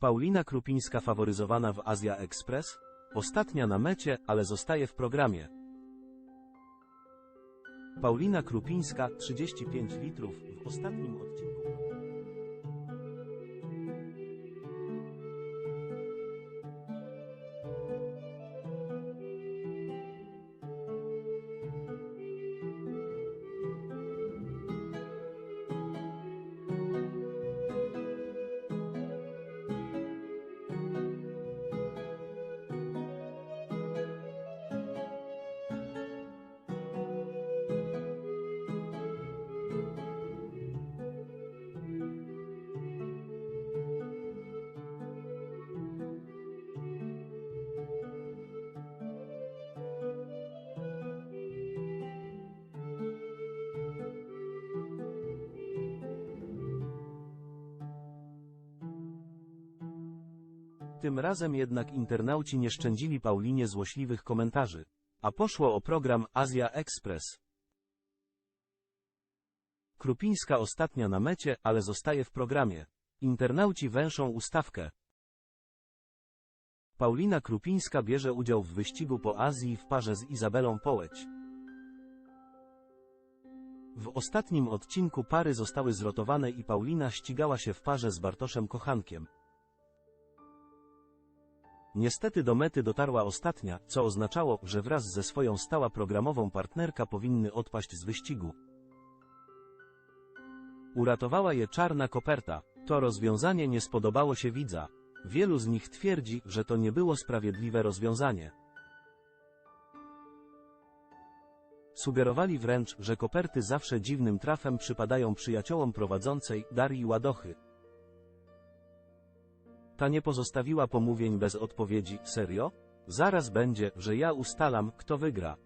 Paulina Krupińska faworyzowana w Azja Express? Ostatnia na mecie, ale zostaje w programie. Paulina Krupińska, 35 litrów, w ostatnim odcinku. Tym razem jednak internauci nie szczędzili Paulinie złośliwych komentarzy. A poszło o program Azja Express. Krupińska ostatnia na mecie, ale zostaje w programie. Internauci węszą ustawkę. Paulina Krupińska bierze udział w wyścigu po Azji w parze z Izabelą Połeć. W ostatnim odcinku pary zostały zrotowane i Paulina ścigała się w parze z Bartoszem Kochankiem. Niestety do mety dotarła ostatnia, co oznaczało, że wraz ze swoją stała programową partnerka powinny odpaść z wyścigu. Uratowała je czarna koperta. To rozwiązanie nie spodobało się widza. Wielu z nich twierdzi, że to nie było sprawiedliwe rozwiązanie. Sugerowali wręcz, że koperty zawsze dziwnym trafem przypadają przyjaciołom prowadzącej, Darii Ładochy. Ta nie pozostawiła pomówień bez odpowiedzi, serio? Zaraz będzie, że ja ustalam, kto wygra.